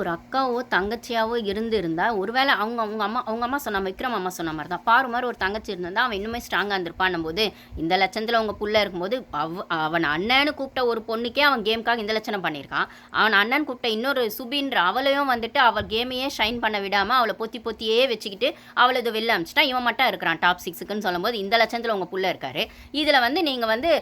ஒரு அக்காவோ தங்கச்சியாவோ இருந்திருந்தா ஒருவேளை அவங்க அவங்க அம்மா அவங்க அம்மா சொன்ன விக்ரம் அம்மா சொன்ன மாதிரி தான் பாரு மாதிரி ஒரு தங்கச்சி இருந்தால் அவன் இன்னுமே ஸ்ட்ராங்காக இருந்திருப்பான் போது இந்த லட்சத்தில் அவங்க புள்ள இருக்கும்போது அவ அவன் அண்ணன்னு கூப்பிட்ட ஒரு பொண்ணுக்கே அவன் கேமுக்காக இந்த லட்சணம் பண்ணியிருக்கான். அவன் அண்ணன் கூப்பிட்ட இன்னொரு சுபின்ற அவளையும் வந்துட்டு அவள் கேமையே ஷைன் பண்ண விடாமல் அவளை பொத்தி பொத்தியே வச்சுக்கிட்டு அவளை இது வெளில அமிச்சிட்டா இவன் மட்டும் இருக்கிறான் டாப் சிக்ஸுக்குன்னு சொல்லும்போது இந்த லட்சத்தில் உங்கள் புள்ள இருக்காரு. இதில் வந்து நீங்கள் வந்து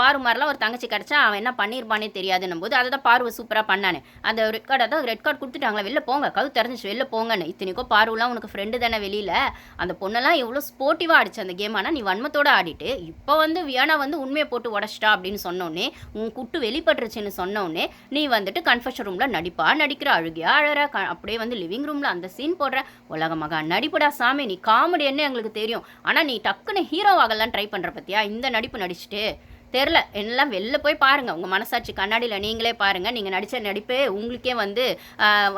பாரு மாதிரிலாம் ஒரு தங்கச்சி கிடச்சா அவன் என்ன பண்ணியிருப்பானே தெரியாதுன்னும் போது அதை தான் பார்வை சூப்பராக பண்ணானே. அந்த ரெட் கார்டு அதான் ரெட் கார்டு கொடுத்துட்டாங்களா? வெளில போங்க கவு தெரிஞ்சிச்சு வெளில போங்கன்னு. இத்தனைக்கும் பார்வலாம் உனக்கு ஃப்ரெண்டு தானே வெளியில். அந்த பொண்ணெல்லாம் எவ்வளோ ஸ்போர்ட்டிவாக ஆடிச்சு அந்த கேம் ஆனால் நீ வன்மத்தோட ஆடிட்டு இப்போ வந்து வியானா வந்து உண்மையை போட்டு உடச்சிட்டா அப்படின்னு சொன்னோடனே உன் குட்டு வெளிப்பட்டுருச்சுன்னு சொன்னோடனே நீ வந்துட்டு கன்ஃபெஷன் ரூமில் நடிப்பா நடிக்கிற அழுகியா அழற க- அப்படியே வந்து லிவிங் ரூமில் அந்த சீன் போடுற. உலக மகா நடிப்புடா சாமி. நீ காமெடி என்ன எங்களுக்கு தெரியும். ஆனால் நீ டக்குன்னு ஹீரோ ஆகலாம் ட்ரை பண்ணுற பத்தியா? இந்த நடிப்பு நடிச்சுட்டு. தெரில எல்லாம் வெளில போய் பாருங்கள் உங்கள் மனசாட்சி கண்ணாடியில் நீங்களே பாருங்கள் நீங்கள் நடித்த நடிப்பே உங்களுக்கே வந்து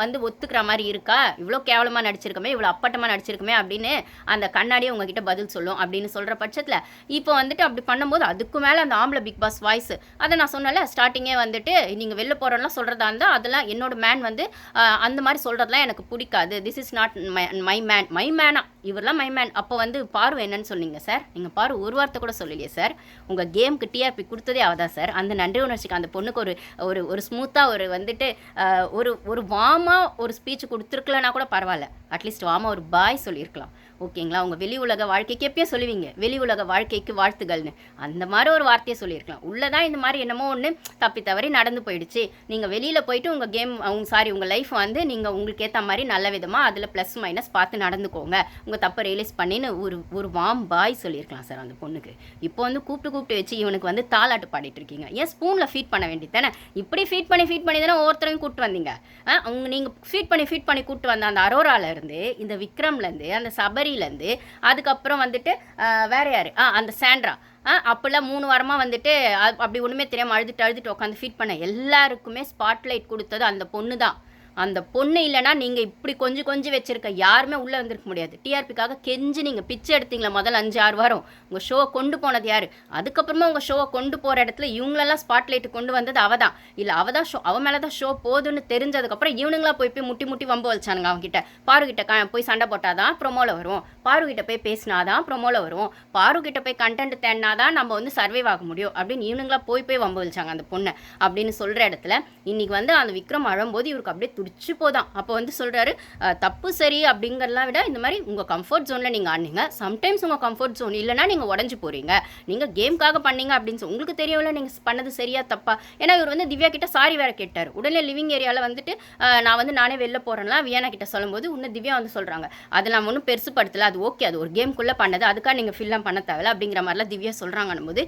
வந்து ஒத்துக்கிற மாதிரி இருக்கா? இவ்வளோ கேவலமாக நடிச்சிருக்கமே இவ்வளோ அப்பட்டமாக நடிச்சிருக்கமே அப்படின்னு அந்த கண்ணாடியே உங்ககிட்ட பதில் சொல்லும் அப்படின்னு சொல்கிற பட்சத்தில் இப்போ வந்துட்டு அப்படி பண்ணும்போது அதுக்கு மேலே அந்த ஆம்பளை பிக் பாஸ் வாய்ஸ் அதை நான் சொன்னல ஸ்டார்டிங்கே வந்துட்டு நீங்கள் வெளில போகிறோம்லாம் சொல்கிறதா இருந்தால் அதெல்லாம் என்னோட மேன் வந்து அந்த மாதிரி சொல்கிறதுலாம் எனக்கு பிடிக்காது. This is not my man my மேனா இவரெல்லாம் மை மேன் அப்போ வந்து பார்வை என்னன்னு சொன்னீங்க சார் நீங்கள் பாரு ஒரு வார்த்தை கூட சொல்லலையே சார் உங்கள் கேமுக்கு டிஆர்பி கொடுத்ததே அவதான் சார் அந்த நன்றி உணர்ச்சிக்கு அந்த பொண்ணுக்கு ஒரு ஒரு ஒரு ஸ்மூத்தாக ஒரு வந்துட்டு ஒரு ஒரு வாமாக ஒரு ஸ்பீச் கொடுத்துருக்கலன்னா கூட பரவாயில்ல. அட்லீஸ்ட் வாமா ஒரு பாய் சொல்லியிருக்கலாம். ஓகேங்களா? உங்கள் வெளி உலக வாழ்க்கைக்கு எப்பயும் சொல்லுவீங்க வெளி உலக வாழ்க்கைக்கு வாழ்த்துகள்னு அந்த மாதிரி ஒரு வார்த்தையை சொல்லியிருக்கலாம். உள்ளதான் இந்த மாதிரி என்னமோ ஒன்று தப்பி தவறி நடந்து போயிடுச்சு. நீங்கள் வெளியில் போயிட்டு உங்கள் கேம் அவங்க சாரி உங்கள் லைஃப் வந்து நீங்கள் உங்களுக்கு ஏற்ற மாதிரி நல்ல விதமாக அதில் ப்ளஸ் மைனஸ் பார்த்து நடந்துக்கோங்க. உங்கள் தப்பை ரியலைஸ் பண்ணின்னு ஒரு ஒரு வாம் பாய் சொல்லியிருக்கலாம் சார் அந்த பொண்ணுக்கு. இப்போ வந்து கூப்பிட்டு கூப்பிட்டு வச்சு இவனுக்கு வந்து தாலாட்டு பாடிட்டு இருக்கீங்க. ஏன் ஸ்பூனில் ஃபீட் பண்ண வேண்டியது தானே? இப்படி ஃபீட் பண்ணி ஃபீட் பண்ணி தானே ஒவ்வொருத்தரையும் கூப்பிட்டு வந்தீங்க? அவங்க நீங்கள் ஃபீட் பண்ணி ஃபீட் பண்ணி கூப்பிட்டு வந்த அந்த அரோராவிலேருந்து இந்த விக்ரம்லேருந்து அந்த சபரிலேருந்து அதுக்கப்புறம் வந்துட்டு வேறு வேற யார்? ஆ அந்த சாண்ட்ரா. ஆ அப்போல்லாம் மூணு வாரமாக வந்துட்டு அப்படி ஒன்றுமே தெரியாமல் அழுதுட்டு அழுதுட்டு உட்காந்து ஃபீட் பண்ண எல்லாருக்குமே ஸ்பாட்லைட் கொடுத்தது அந்த பொண்ணு தான் அந்த பொண்ணு இல்லைன்னா நீங்கள் இப்படி கொஞ்சம் கொஞ்சம் வச்சுருக்க யாருமே உள்ளே வந்திருக்க முடியாது. டிஆர்பிக்காக கெஞ்சி நீங்கள் பிச்சை எடுத்தீங்களா? முதல் அஞ்சு ஆறு வாரம். உங்கள் ஷோவை கொண்டு போனது யார்? அதுக்கப்புறமா உங்கள் ஷோவை கொண்டு போகிற இடத்துல இவங்களெல்லாம் ஸ்பாட்லைட்டு கொண்டு வந்தது அவ தான். இல்லை அவ தான் ஷோ அவ மேலே தான் ஷோ போதுன்னு தெரிஞ்சதுக்கப்புறம் இவனுங்களா போய் போய் முட்டி முட்டி வம்ப வச்சானுங்க அவங்ககிட்ட பாருகிட்ட க போய் சண்டை போட்டாதான் ப்ரொமோவில் வரும் பாருகிட்ட போய் பேசினாதான் ப்ரொமோவில் வரும் பாருகிட்ட போய் கண்டென்ட் தேடினாதான் நம்ம வந்து சர்வைவ் ஆக முடியும். அப்படின்னு இவனுங்களா போய் போய் வம்ப வச்சாங்க அந்த பொண்ணை. அப்படின்னு சொல்கிற இடத்துல இன்றைக்கி வந்து அந்த விக்ரம் அழும்போது இவருக்கு அப்படியே துடிச்சு போதான். அப்போ வந்து சொல்கிறாரு தப்பு சரி அப்படிங்கிறலாம் விட இந்த மாதிரி உங்கள் கம்ஃபர்ட் ஜோனில் நீங்கள் ஆனீங்க சம்டைம்ஸ் உங்கள் கம்ஃபர்ட் ஜோன் இல்லைன்னா நீங்கள் உடஞ்சி போகிறீங்க நீங்கள் கேம்க்காக பண்ணீங்க அப்படின்னு சொல்லி உங்களுக்கு தெரியவில்லை நீங்கள் பண்ணது சரியா தப்பா? ஏன்னா இவர் வந்து திவ்யா கிட்ட சாரி வேற கேட்டார். உடனே லிவிங் ஏரியாவில் வந்துட்டு நான் வந்து நானே வெளில போகிறேன்லாம் வியானா கிட்ட சொல்லும்போது இன்னும் திவ்யா வந்து சொல்கிறாங்க அது நான் ஒன்றும் பெருசுப்படுத்தல அது ஓகே அது ஒரு கேம்குள்ளே பண்ணது அதுக்காக நீங்கள் ஃபில்லாம் பண்ண தேவையில்ல அப்படிங்கிற மாதிரிலாம் திவ்யா சொல்கிறாங்கன்னும் போது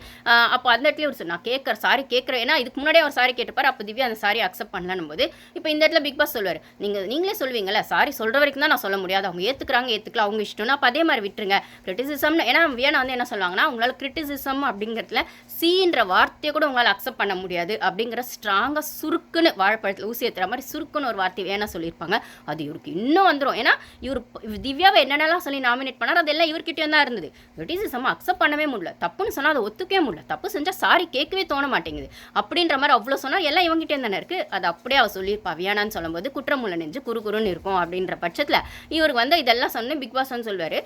அப்போ அந்த இடத்துல ஒரு நான் கேட்குற சாரி கேட்குறேன் ஏன்னா இதுக்கு முன்னாடியே அவர் சாரி கேட்டுப்பார் அப்போ திவ்யா அந்த சாரி அக்செப்ட் பண்ணலன்னும் போது இப்போ இந்த இடத்துல பிக் பாஸ் சொல்லுவார். நீங்கள் நீங்களே சொல்வீங்கல்ல சாரி சொல்கிற வரைக்கும் தான் நான் சொல்ல முடியாது. அவங்க ஏற்றுக்கிறாங்க ஏற்றுக்கலாம் அவங்க இஷ்டம்னா அப்போ அதே மாதிரி விட்டுருங்க. கிரிட்டிசிசம்னு ஏன்னா வியனா வந்து என்ன சொல்லுவாங்கன்னா உங்களால் கிரிட்டிசிசம் அப்படிங்கிறதுல சீன்ற வார்த்தையை கூட உங்களால் அக்செப்ட் பண்ண முடியாது. அப்படிங்கிற ஸ்ட்ராங்காக சுருக்குன்னு வாழைப்பழத்தில் ஊசி ஏற்றுற மாதிரி சுருக்குன்னு ஒரு வார்த்தை வேணா சொல்லியிருப்பாங்க. அது இவருக்கு இன்னும் வந்துடும் ஏன்னா இவர் திவ்யாவை என்னென்னலாம் சொல்லி நாமினேட் பண்ணார் அதெல்லாம் இவர்கிட்டயும் தான் இருந்தது. கிரிட்டிசிசம் அக்செப்ட் பண்ணவே முடியல. தப்புன்னு சொன்னால் அதை ஒத்துக்கவே முடியல. தப்பு செஞ்சால் சாரி கேட்கவே தோண மாட்டேங்குது. அப்படின்ற மாதிரி அவ்வளோ சொன்னால் எல்லாம் இவங்ககிட்டே தானே இருக்குது அது அப்படியே அவ சொல்லியிருப்பா வியானான்னு சொல்லும்போது. குற்றமுள்ள நெஞ்சு குறுகுறுன்னு இருக்கும் அப்படின்ற பட்சத்தில் இவருக்கு வந்து இதெல்லாம் சொன்ன பிக் பாஸ் வந்து சொல்வார்.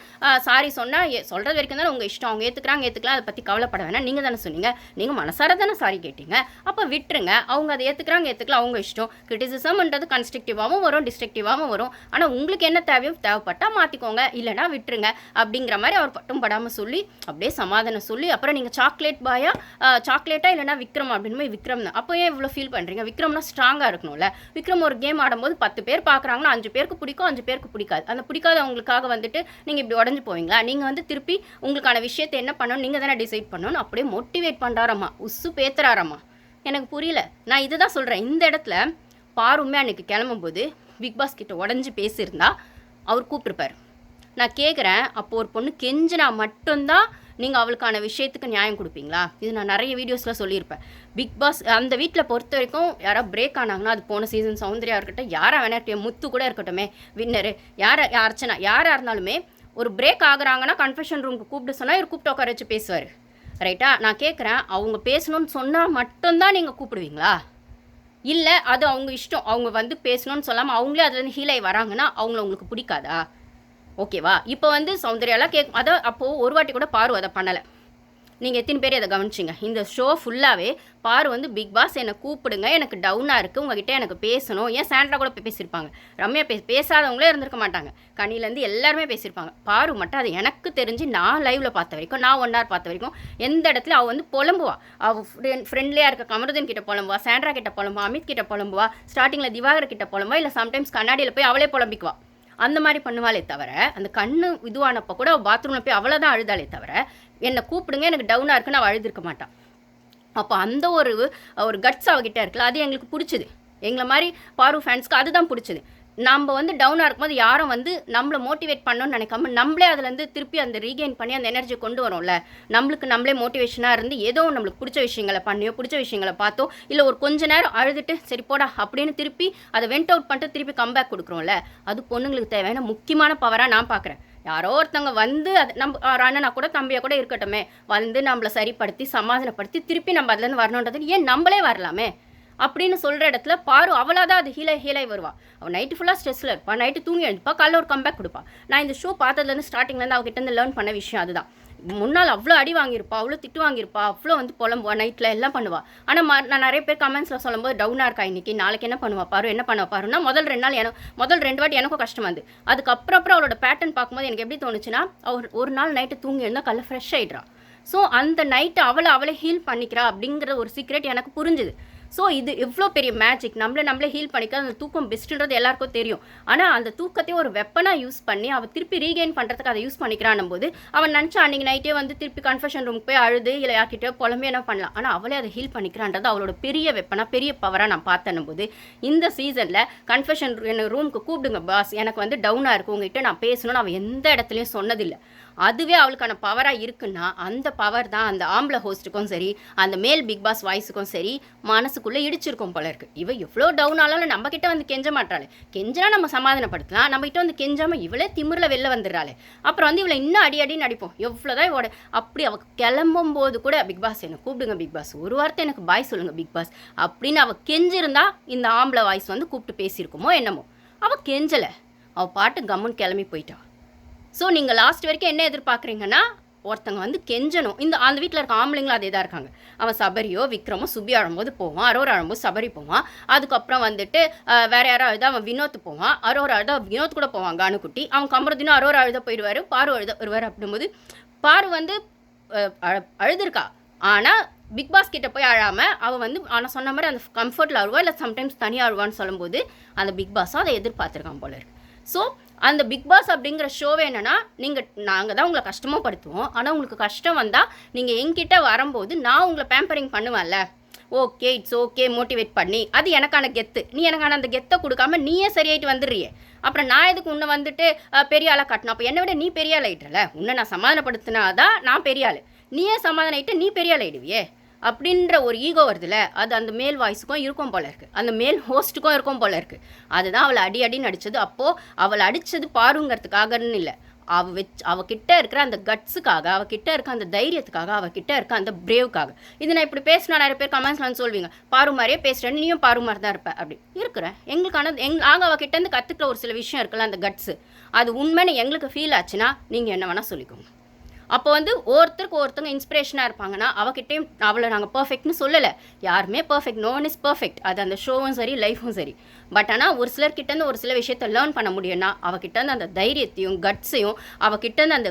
சாரி சொன்னால் சொல்கிறது வரைக்கும் தானே உங்கள் இஷ்டம். அவங்க ஏற்றுக்கிறாங்க ஏற்றுக்கலாம் அதை பற்றி கவலைப்பட வேணாம். நீங்கள் தானே சொன்னீங்க. நீங்கள் மனசார தானே சாரி கேட்டீங்க. அப்போ விட்டுருங்க. அவங்க அதை ஏற்றுக்கிறாங்க ஏற்றுக்கலாம் அவங்க இஷ்டம். கிரிட்டிசிசம்ன்றது கன்ஸ்ட்ரக்டிவாகவும் வரும் டிஸ்ட்ரக்டிவாகவும் வரும். ஆனால் உங்களுக்கு என்ன தேவையோ தேவைப்பட்டால் மாற்றிக்கோங்க இல்லைனா விட்டுருங்க. அப்படிங்கிற மாதிரி அவர் பட்டும் படாமல் சொல்லி அப்படியே சமாதானம் சொல்லி அப்புறம் நீங்கள் சாக்லேட் பாயா சாக்லேட்டாக இல்லைனா விக்ரம் அப்படின்னு விக்ரம் தான். அப்போ ஏன் இவ்வளோ ஃபீல் பண்ணுறீங்க விக்ரம்னா ஸ்ட்ராங்காக இருக்கணும்ல. விக்ரம் ஒரு கேம் ஆடும்போது பத்து பேர் பார்க்குறாங்கன்னா அஞ்சு பேருக்கு பிடிக்கும் அஞ்சு பேருக்கு பிடிக்காது. அந்த பிடிக்காதவங்களுக்காக வந்துட்டு நீங்கள் இப்படி உடஞ்சு போவீங்களா? நீங்கள் வந்து திருப்பி உங்களுக்கான விஷயத்தை என்ன பண்ணணும் நீங்கள் தானே டிசைட் பண்ணணும் அப்படியே மோட்டிவேட் பண்ணுறாரம்மா உசு பேத்துறாரம்மா எனக்கு புரியல. நான் இதுதான் சொல்கிறேன் இந்த இடத்துல பாருமே அன்றைக்கி கிளம்பும்போது பிக் பாஸ் கிட்ட உடஞ்சி பேசியிருந்தா அவர் கூப்பிட்டுருப்பார். நான் கேட்குறேன் அப்போ ஒரு பொண்ணு கெஞ்சினா மட்டும்தான் நீங்கள் அவளுக்கான விஷயத்துக்கு நியாயம் கொடுப்பீங்களா? இது நான் நிறைய வீடியோஸில் சொல்லியிருப்பேன். பிக் பாஸ் அந்த வீட்டில் பொறுத்த வரைக்கும் யாராவது பிரேக் ஆனாங்கன்னா அது போன சீசன் சௌந்தர்யா இருக்கட்டும் யாராக வேணா இருக்கட்டும் முத்து கூட இருக்கட்டுமே வின்னரு யாரை அர்ச்சனா யாராக இருந்தாலுமே ஒரு பிரேக் ஆகுறாங்கன்னா கன்ஃபெஷன் ரூமுக்கு கூப்பிட்டு சொன்னால் இவர் கூப்பிட்டு உட்கார வச்சு பேசுவார். ரைட்டா நான் கேட்குறேன் அவங்க பேசணும்னு சொன்னால் மட்டும்தான் நீங்கள் கூப்பிடுவீங்களா? இல்லை அது அவங்க இஷ்டம். அவங்க வந்து பேசணும்னு சொல்லாமல் அவங்களே அதுலேருந்து ஹீலாகி வராங்கன்னா அவங்கள உங்களுக்கு பிடிக்காதா? ஓகேவா? இப்போ வந்து சௌந்தர்யாலாம் கேக் அதை அப்போது ஒரு வாட்டி கூட பாரு அதை பண்ணலை. நீங்கள் எத்தனை பேர் அதை கவனிச்சிங்க. இந்த ஷோ ஃபுல்லாகவே பாரு வந்து பிக் பாஸ் என்னை கூப்பிடுங்க எனக்கு டவுனாக இருக்குது உங்ககிட்ட எனக்கு பேசணும். ஏன் சாண்ட்ரா கூட போய் பேசியிருப்பாங்க ரம்யா பே பேசாதவங்களே இருந்திருக்க மாட்டாங்க. கனிலேருந்து எல்லாருமே பேசியிருப்பாங்க பாரு மட்டும் அது எனக்கு தெரிஞ்சு நான் லைவில் பார்த்த வரைக்கும் நான் ஒன் ஹவர் பார்த்த வரைக்கும் எந்த இடத்துல அவள் வந்து புலம்புவா? அவள் ஃப்ரெண்ட்லியாக இருக்க கமருதன் கிட்ட புலம்புவா? சாண்ட்ரா கிட்ட புலம்புவா? அமித் கிட்ட புலம்புவா? ஸ்டார்டிங்கில் திவாகர் கிட்ட புலம்புவா? இல்லை சம்டைம்ஸ் கண்ணாடியில் போய் அவளே புலம்பிக்குவா? அந்த மாதிரி பண்ணுவாளே தவிர அந்த கண்ணு இதுவானப்போ கூட அவள் பாத்ரூமில் போய் அவளை தான் அழுதாளே தவிர என்னை கூப்பிடுங்க எனக்கு டவுனாக இருக்குன்னு அவள் அழுதுருக்க மாட்டான் அப்போ அந்த ஒரு ஒரு கட்ஸ் அவகிட்ட இருக்குல்ல அது எங்களுக்கு பிடிச்சது. எங்களை மாதிரி பாரு ஃபேன்ஸ்க்கு அதுதான் பிடிச்சது. நம்ம வந்து டவுனாக இருக்கும்போது யாரும் வந்து நம்மளை மோட்டிவேட் பண்ணணும்னு நினைக்காம நம்மளே அதுலேருந்து திருப்பி அந்த ரீகெயின் பண்ணி அந்த எனர்ஜி கொண்டு வரோம்ல. நம்மளுக்கு நம்மளே மோட்டிவேஷனாக இருந்து ஏதோ நம்மளுக்கு பிடிச்ச விஷயங்களை பண்ணியோ பிடிச்ச விஷயங்களை பார்த்தோ இல்லை ஒரு கொஞ்ச நேரம் அழுதுட்டு சரி போடா அப்படின்னு திருப்பி அதை வெண்ட் அவுட் பண்ணிட்டு திருப்பி கம்பேக் கொடுக்குறோம்ல அது பொண்ணுங்களுக்கு தேவையான முக்கியமான பவராக நான் பார்க்குறேன். யாரோ ஒருத்தவங்க வந்து அது நம்ம ஒரு அண்ணனா கூட தம்பியாக கூட இருக்கட்டுமே வந்து நம்மளை சரிப்படுத்தி சமாதானப்படுத்தி திருப்பி நம்ம அதுலேருந்து வரணுன்றது ஏன் நம்மளே வரலாமே? அப்படின்னு சொல்கிற இடத்துல பாரு அவளாக தான் அது ஹீலை ஹீலாகி வருவா. அவள் நைட்டு ஃபுல்லாக ஸ்ட்ரெஸ்ஸில் இருப்பாள் நைட்டு தூங்கி எழுந்துப்பா காலைல ஒரு கம்பேக் கொடுப்பா. நான் இந்த ஷோ பார்த்ததுலேருந்து ஸ்டார்டிங்லேருந்து அவகிட்ட இருந்து லேர்ன் பண்ண விஷயம் அதுதான். முன்னால் அவ்வளோ அடி வாங்கியிருப்பா அவ்வளோ திட்டு வாங்கியிருப்பா அவ்வளோ வந்து புலம்புவா நைட்டில் எல்லாம் பண்ணுவா. ஆனால் ம நான் நிறைய பேர் கமெண்ட்ஸில் சொல்லும்போது டவுனாக இருக்கா இன்னைக்கு? நாளைக்கு என்ன பண்ணுவா? பாரு என்ன பண்ணுவா? பாருன்னா முதல் ரெண்டு நாள் எனக்கு முதல் ரெண்டு வாட்டி எனக்கும் கஷ்டம் வந்து. அதுக்கப்புறம் அப்புறம் அவளோட பேட்டர்ன் பார்க்கும்போது எனக்கு எப்படி தோணுச்சுன்னா அவர் ஒரு நாள் நைட்டு தூங்கி இருந்தால் காலைல ஃப்ரெஷ் ஆகிடுறான் ஸோ அந்த நைட்டு அவளை அவளை ஹீல் பண்ணிக்கிறா அப்படிங்கிற ஒரு சீக்ரெட் எனக்கு புரிஞ்சுது. ஸோ இது எவ்வளோ பெரிய மேஜிக் நம்மளை நம்மளே ஹீல் பண்ணிக்க அந்த தூக்கம் பெஸ்ட்டுன்றது எல்லாருக்கும் தெரியும். ஆனால் அந்த தூக்கத்தையும் ஒரு வெப்பனாக யூஸ் பண்ணி அவள் திருப்பி ரீகெயின் பண்ணுறதுக்கு அதை யூஸ் பண்ணிக்கிறான் போது அவன் நினச்சா அன்றைக்கி நைட்டே வந்து திருப்பி கன்ஃபெஷன் ரூமுக்கு போய் அழுது இல்லை யார்கிட்ட புலம்பே என்ன பண்ணலாம். ஆனால் அவளே அதை ஹீல் பண்ணிக்கிறான்றது அவளோட பெரிய வெப்பனாக பெரிய பவராக நான் பார்த்தேன் போது இந்த சீசனில் கன்ஃபெஷன் ரூமுக்கு கூப்பிடுங்க பாஸ் எனக்கு வந்து டவுனாக இருக்கு. உங்ககிட்ட நான் பேசணும்னு அவள் எந்த இடத்துலையும் சொன்னதில்லை. அதுவே அவளுக்கான பவராக இருக்குன்னா அந்த பவர் தான் அந்த ஆம்பளை ஹோஸ்ட்டுக்கும் சரி அந்த மேல் பிக் பாஸ் வாய்ஸுக்கும் சரி மனசுக்குள்ளே இடிச்சிருக்கும் போல இருக்குது இவ எவ்வளோ டவுன் ஆனாலும் நம்ம கிட்ட வந்து கெஞ்ச மாட்டாளே கெஞ்சினா நம்ம சமாதானப்படுத்தலாம். நம்ம கிட்ட வந்து கெஞ்சாமல் இவளே திமிரில் வெளில வந்துடுறாளே. அப்புறம் வந்து இவளை இன்னும் அடி அடி நடிப்போம் எவ்வளோதான் இவோட அப்படி அவள் கிளம்பும் போது கூட பிக் பாஸ் என்னை கூப்பிடுங்க பிக் பாஸ் ஒரு வார்த்தை எனக்கு பாய் சொல்லுங்கள் பிக் பாஸ் அப்படின்னு அவள் கெஞ்சிருந்தா இந்த ஆம்பளை வாய்ஸ் வந்து கூப்பிட்டு பேசியிருக்குமோ என்னமோ. அவள் கெஞ்சலை. அவள் பாட்டு கம்முன்னு கிளம்பி போயிட்டான் ஸோ நீங்கள் லாஸ்ட் வரைக்கும் என்ன எதிர்பார்க்குறீங்கன்னா ஒருத்தங்க வந்து கெஞ்சணும். இந்த அந்த வீட்டில் இருக்க ஆம்பளைங்களும் அதே தான் இருக்காங்க. அவன் சபரியோ விக்ரமோ சுபி அழும்போது போவான் அரோர் அழும்போது சபரி போவான். அதுக்கப்புறம் வந்துட்டு வேற யாரோ அழுதா அவன் வினோத் போவான். அரோர் அழுதா வினோத் கூட போவான் கானுக்குட்டி அவன் கமருதினும் அரோர் அழுத போயிடுவார் பாரு அழுத வருவார் அப்படிங்கும்போது பாரு வந்து அழ- அழுதுருக்கா. ஆனால் பிக் பாஸ் கிட்ட போய் அழாமல் அவள் வந்து ஆனால் சொன்ன மாதிரி அந்த கம்ஃபர்ட்டில் அழுவா இல்லை சம்டைம்ஸ் தனியாக அழுவான்னு சொல்லும்போது அந்த பிக் பாஸும் அதை எதிர்பார்த்துருக்கான் போல இருக்கு. ஸோ அந்த பிக் பாஸ் அப்படிங்கிற ஷோவே என்னன்னா நீங்கள் நாங்கள் தான் உங்களை கஷ்டமாக படுத்துவோம் ஆனால் உங்களுக்கு கஷ்டம் வந்தால் நீங்கள் எங்கிட்ட வரும்போது நான் உங்களை பேம்பரிங் பண்ணுவேன்ல. ஓகே இட்ஸ் ஓகே மோட்டிவேட் பண்ணி. அது எனக்கான கெத்து. நீ எனக்கான அந்த கெத்தை கொடுக்காம நீயே சரியாயிட்டு வந்துடுறியே. அப்புறம் நான் எதுக்கு உன்னை வந்துட்டு பெரிய ஆளாக கட்டணும்? அப்போ என்னை விட நீ பெரிய ஆள் ஆயிட்டல. உன்னை நான் சமாதானப்படுத்தினாதான் நான் பெரிய ஆள். நீயே சமாதானம் ஆயிட்டு நீ பெரிய ஆள் ஆயிடுவியே. அப்படின்ற ஒரு ஈகோ வருதுல அது அந்த மேல் வாய்ஸுக்கும் இருக்கும் போல இருக்குது அந்த மேல் ஹோஸ்ட்டுக்கும் இருக்கும் போல இருக்குது அதுதான் அவளை அடி அடி அடித்தது அப்போ அவளை அடித்தது பாருங்கிறதுக்காகன்னு இல்லை. அவ வச் அவகிட்ட இருக்கிற அந்த கட்ஸுக்காக அவகிட்ட இருக்க அந்த தைரியத்துக்காக அவகிட்ட இருக்க அந்த பிரேவுக்காக இது நான் இப்படி பேசினா நிறைய பேர் கமெண்ட்ஸ்ல வந்து சொல்வீங்க பாரு மாதிரியே பேசுகிறேன் நீயும் பாரு மாதிரி தான் இருப்ப. அப்படி. இருக்கிறேன். எங்களுக்கான எங் நாங்கள் அவகிட்ட இருந்து கற்றுக்கிற ஒரு சில விஷயம் இருக்குல்ல அந்த கட்ஸு அது உண்மைன்னு எங்களுக்கு ஃபீல் ஆச்சுன்னா நீங்கள் என்ன வேணால் சொல்லிக்கோங்க. அப்போ வந்து ஒருத்தருக்கு ஒருத்தவங்க இன்ஸ்பிரேஷனாக இருப்பாங்கன்னா அவகிட்டையும் அவளை நாங்கள் பர்ஃபெக்ட்னு சொல்லலை. யாருமே perfect no one is perfect அது அந்த ஷோவும் சரி லைஃபும் சரி. பட் ஆனால் ஒரு சிலர்கிட்டேருந்து ஒரு சில விஷயத்த லேர்ன் பண்ண முடியும்னா அவகிட்டேருந்து அந்த தைரியத்தையும் கட்ஸையும் அவகிட்டேருந்து அந்த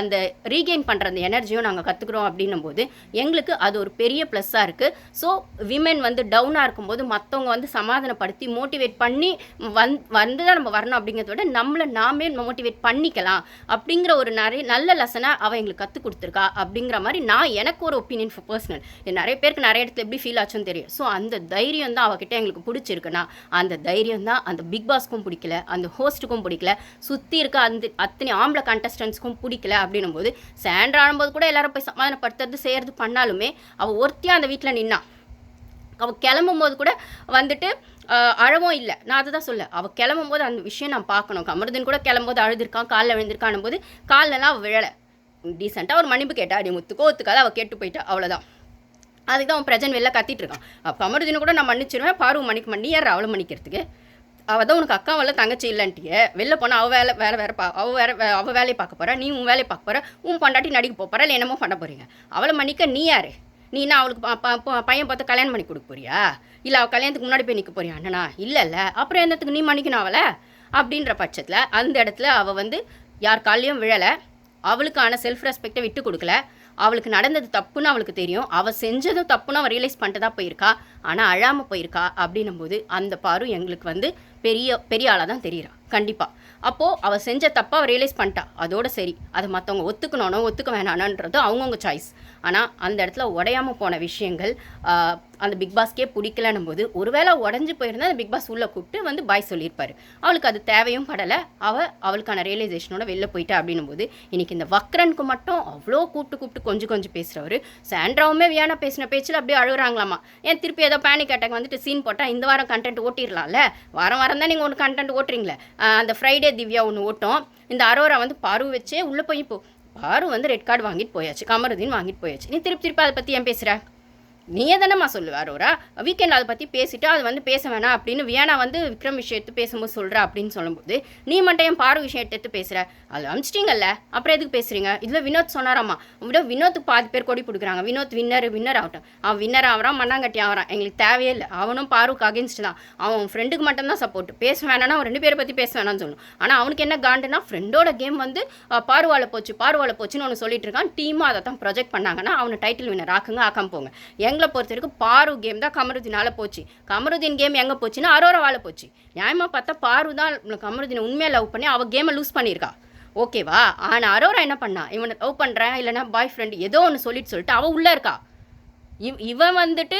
அந்த ரீகெயின் பண்ணுற அந்த எனர்ஜியும் நாங்கள் கற்றுக்குறோம் அப்படின்னும் போது எங்களுக்கு அது ஒரு பெரிய ப்ளஸ்ஸாக இருக்குது ஸோ விமென் வந்து டவுனாக இருக்கும்போது மற்றவங்க வந்து சமாதானப்படுத்தி மோட்டிவேட் பண்ணி வந் வந்து தான் நம்ம வரணும் அப்படிங்கிறத விட நம்மளை நாமே மோட்டிவேட் பண்ணிக்கலாம் அப்படிங்கிற ஒரு நிறைய நல்ல லெசனை அவள் எங்களுக்கு கற்றுக் கொடுத்துருக்கா அப்படிங்கிற மாதிரி நான் எனக்கு ஒரு ஒப்பீனியன் ஃபார் பர்சனல் நிறைய பேருக்கு நிறைய இடத்துல எப்படி ஃபீல் ஆச்சுன்னு தெரியும். ஸோ அந்த தைரியம் தான் அவகிட்ட எங்களுக்கு பிடிச்சிருக்குன்னா அந்த அந்த தைரியம் தான் அந்த பிக் பாஸ்க்கும் பிடிக்கல அந்த ஹோஸ்ட்டுக்கும் பிடிக்கல சுற்றி இருக்க அந்த அத்தனை ஆம்பளை கண்டஸ்டன்ஸ்க்கும் பிடிக்கல அப்படின்னும் போது சேண்ட்ரா கூட எல்லாரும் போய் சமாதானப்படுத்துறது செய்கிறது பண்ணாலுமே அவள் ஒருத்தியாக அந்த வீட்டில் நின்னா. அவள் கிளம்பும் போது கூட வந்துட்டு அழவும் இல்லை. நான் அதை தான் சொல்ல அவள் கிளம்பும் போது அந்த விஷயம் நான் பார்க்கணும். கமருதன் கூட கிளம்பும்போது அழுதுருக்கான் காலில் விழுந்திருக்கான் போது காலெல்லாம் அவள் விழலை. டீசெண்டாக ஒரு மன்னிப்பு கேட்டா அடி முத்துக்கோ ஒத்துக்காத அவள் கேட்டு போயிட்டா அவ்வளோதான் அதுக்கு தான் அவன் பிரஜன் வெளில கத்திட்டு இருக்கான். அப்போ அமருதினு கூட நான் மன்னிச்சிருவேன். பார்வை மன்னிக்க மணி யார் அவளை மன்னிக்கிறதுக்கு. அவள் தான் உனக்கு அக்கா வரல தங்கச்சி இல்லைன்ட்டியே. வெளில போனால் அவள் வேலை வேறு வேறு பா அவள் வேறு அவள் வேலையை பார்க்க போகிறா நீ உன் வேலையை பார்க்க போகிற உன் பொண்டாட்டி நடிக்க போகிற இல்லை என்னமோ பண்ண போகிறீங்க அவளை மன்னிக்க நீ யார்? நீ என்ன அவளுக்கு ப- ப- பையன் பார்த்து கல்யாணம் பண்ணி கொடுக்க போறியா? இல்லை அவள் கல்யாணத்துக்கு முன்னாடி போய் நிற்க போறியா? அண்ணனா? இல்லைல்ல. அப்புறம் என்னத்துக்கு நீ மன்னிக்கணும் அவளை? அப்படின்ற பட்சத்தில் அந்த இடத்துல அவள் வந்து யார் காலையும் விழலை. அவளுக்கான செல்ஃப் ரெஸ்பெக்டை விட்டு கொடுக்கல. அவளுக்கு நடந்தது தப்புன்னு அவளுக்கு தெரியும். அவள் செஞ்சதும் தப்புன்னு அவள் ரியலைஸ் பண்ணிட்டு தான் போயிருக்கா. ஆனால் அழாமல் போயிருக்கா அப்படின்னும் போது அந்த பாரு எங்களுக்கு வந்து பெரிய பெரிய ஆளாக தான் தெரியுறா. கண்டிப்பாக அப்போது அவள் செஞ்ச தப்பாக அவள் ரியலைஸ் பண்ணிட்டா. அதோட சரி. அதை மற்றவங்க ஒத்துக்கணும்னோ ஒத்துக்க வேணானன்றது அவங்கவுங்க சாய்ஸ் ஆனால் அந்த இடத்துல உடையாம போன விஷயங்கள் அந்த பிக் பாஸ்க்கே பிடிக்கலன்னும் போது ஒருவேளை உடஞ்சி போயிருந்தா அந்த பிக் பாஸ் உள்ளே கூப்பிட்டு வந்து பாய் சொல்லியிருப்பாரு. அவளுக்கு அது தேவையும் படலை. அவள் அவளுக்கான ரியலைசேஷனோட வெளில போயிட்டா அப்படின்னும் போது இன்னைக்கு இந்த வக்ரனுக்கு மட்டும் அவ்வளோ கூப்பிட்டு கூப்பிட்டு கொஞ்சம் கொஞ்சம் பேசுகிறவர் சாண்ட்ராவுமே வியானா பேசின பேச்சில் அப்படியே அழுகுறாங்களாமா? ஏன் திருப்பி ஏதோ பேனிக் அட்டாக் வந்துட்டு சீன் போட்டால் இந்த வாரம் கண்டென்ட் ஓட்டிடலாம்ல? வாரம் வாரம் தான் நீங்கள் ஒன்று கண்டென்ட் ஓட்டுறீங்களே. அந்த ஃப்ரைடே திவ்யா ஒன்று ஓட்டும். இந்த அரோரா வந்து பரு வச்சே உள்ளே போய் இப்போ பாரு வந்து ரெட் கார்டு வாங்கிட்டு போயாச்சு. கமருதீன் வாங்கிட்டு போயாச்சு. நீ திருப்பி திருப்பி அதை பற்றி ஏன் பேசுகிற நீயே தானேம்மா சொல்லுவ அரோரா வீக்கெண்ட் அதை பற்றி பேசிட்டு அது வந்து பேச வேணாம் அப்படின்னு வியானா வந்து விக்ரம் விஷயத்து பேசும்போது சொல்கிற அப்படின்னு சொல்லும்போது நீ மட்டும் என் பாரு விஷயம் எடுத்து பேசுகிற அது அமிச்சிட்டிங்கல்ல அப்புறம் எதுக்கு பேசுகிறீங்க இதில் வினோத் சொன்னாராம்மா விட வினோத்துக்கு பாதி பேர் கொடி கொடுக்குறாங்க வினோத் வின்னர் வின்னர் ஆகட்டும். அவன் வின்னர் ஆகிறான் மண்ணாங்கட்டி ஆகிறான் எங்களுக்கு தேவையே இல்லை. அவனும் பாருக்கு அகேன்ஸ்ட் தான். அவன் ஃப்ரெண்டுக்கு மட்டும்தான் சப்போர்ட் பேச வேணாம்னா அவன் ரெண்டு பேரை பற்றி பேச வேணாம்னு சொல்லணும் ஆனால் அவனுக்கு என்ன காண்டுனா ஃப்ரெண்டோட கேம் வந்து பார்வால போச்சு பார்வால போச்சுன்னு ஒன்று சொல்லிட்டு இருக்கான். டீமும் அதை தான் ப்ரொஜெக்ட் பண்ணாங்கன்னா அவனை டைட்டில் வின்னர் ஆக்குங்க ஆக்காம போங்க. பெங்களூரில் பொறுத்த வரைக்கும் பாரு கேம் தான் கமருதீனால் போச்சு. கமருதீன் கேம் எங்கே போச்சுன்னா அரோராவால போச்சு. நியாயமாக பார்த்தா பாரு தான் கமருதீனை உண்மையாக லவ் பண்ணி அவள் கேமை லூஸ் பண்ணியிருக்கா. ஓகேவா ஆனால் அரோரா என்ன பண்ணா? இவனை லவ் பண்ணுறேன் இல்லைனா பாய் ஃப்ரெண்ட் ஏதோ ஒன்று சொல்லிட்டு சொல்லிட்டு அவள் உள்ளே இருக்கா. இவ் இவன் வந்துட்டு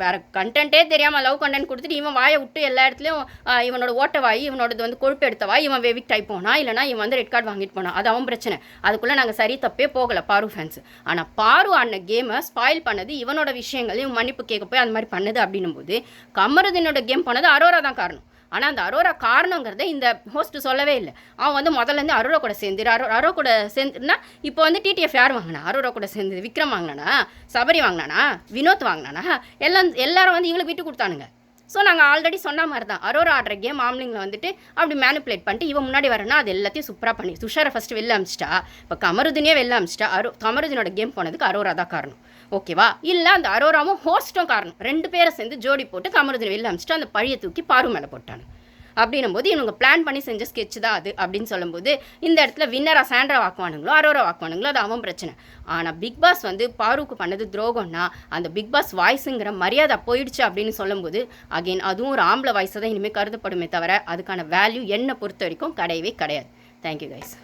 வேற கண்டென்ட்டே தெரியாமல் லவ் கண்டென்ட் கொடுத்துட்டு இவன் வாயை விட்டு எல்லா இடத்துலையும் இவனோட ஓட்ட வாய் இவனோடது வந்து கொழுப்பு எடுத்த வாய் இவன் வெவிக்ட் ஆகி போனா இல்லைனா இவன் வந்து ரெட் கார்டு வாங்கிட்டு போனான் அது அவன் பிரச்சனை. அதுக்குள்ளே நாங்கள் சரி தப்பே போகலை பாரு ஃபேன்ஸ் ஆனால் பாரு ஆன கேமை ஸ்பாயில் பண்ணது இவனோட விஷயங்கள் இவன் மன்னிப்பு கேட்க போய் அந்த மாதிரி பண்ணுது அப்படின்னும் போது கமருதீனோட கேம் பண்ணது அரோரா தான் காரணம். ஆனால் அந்த அரோரா காரணங்கிறத இந்த ஹோஸ்ட் சொல்லவே இல்லை. அவன் வந்து முதல்ல இருந்து அரோரா கூட சேர்ந்து அரோ அரோ கூட சேர்ந்துனா இப்போ வந்து டிடிஎஃப் யார் வாங்கினா? அரோரா கூட சேர்ந்து விக்ரம் வாங்கினானா? சபரி வாங்கினானா? வினோத் வாங்கினானா? எல்லாம் எல்லாரும் வந்து இவங்களுக்கு விட்டு கொடுத்தானுங்க. ஸோ நாங்கள் ஆல்ரெடி சொன்ன மாதிரி தான் அரோரா ஆடுற கேம் ஆம்லிங்கில் வந்துட்டு அப்படி மேனிப்புலேட் பண்ணிட்டு இவன் முன்னாடி வரனா அது எல்லாத்தையும் சூப்பராக பண்ணி துஷாரை ஃபஸ்ட்டு வெளில அமிச்சிட்டா இப்போ கமருதினே வெளில அமிச்சிட்டா அரோ கமருதினோட கேம் போனதுக்கு அரோரா தான் காரணம். ஓகேவா? இல்லை அந்த அரோராவும் ஹோஸ்ட்டும் காரணம். ரெண்டு பேரை சேர்ந்து ஜோடி போட்டு கமருதினை வெளில அமிச்சிட்டு அந்த பழியை தூக்கி பாரு மேலே போட்டானு அப்படின்னும் போது இவங்க பிளான் பண்ணி செஞ்ச ஸ்கெட்ச் தான் அது அப்படின்னு சொல்லும்போது இந்த இடத்துல வின்னராக சாண்ட்ரா வாக்குவானுங்களோ அரோரா வாக்குவானுங்களோ அது அவன் பிரச்சனை. ஆனால் பிக் பாஸ் வந்து பாருக்கு பண்ணது துரோகம்னா அந்த பிக் பாஸ் வாய்ஸுங்கிற மரியாதை போயிடுச்சு அப்படின்னு சொல்லும்போது அகைன் அதுவும் ஒரு ஆம்பளை வாய்ஸை தான் இனிமேல் கருதப்படுமே தவிர அதுக்கான வேல்யூ என்னை பொறுத்த வரைக்கும் கிடையவே கிடையாது. Thank you guys